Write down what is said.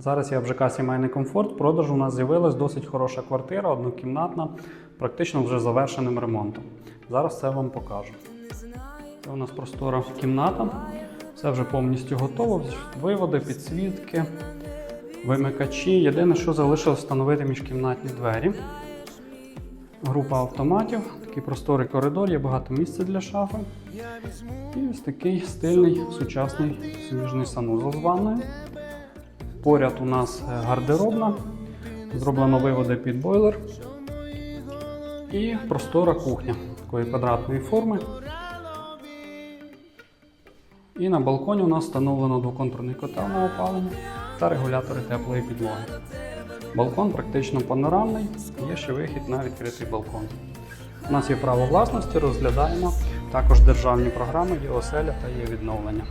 Зараз я в ЖК Сімейний комфорт. Продажу у нас з'явилась досить хороша квартира, однокімнатна, практично вже завершеним ремонтом. Зараз це вам покажу. Це у нас простора кімната. Все вже повністю готово. Виводи, підсвітки, вимикачі. Єдине, що залишилось встановити міжкімнатні двері. Група автоматів, такий просторий коридор, є багато місця для шафи. І ось такий стильний сучасний суміжний санузел з ванною. Поряд у нас е, гардеробна, зроблено виводи під бойлер. І простора кухня такої квадратної форми. І на балконі у нас встановлено двоконтурний котел на опалення та регулятори теплої підлоги. Балкон практично панорамний, є ще вихід на відкритий балкон. У нас є право власності, розглядаємо також державні програми, є оселя та є відновлення.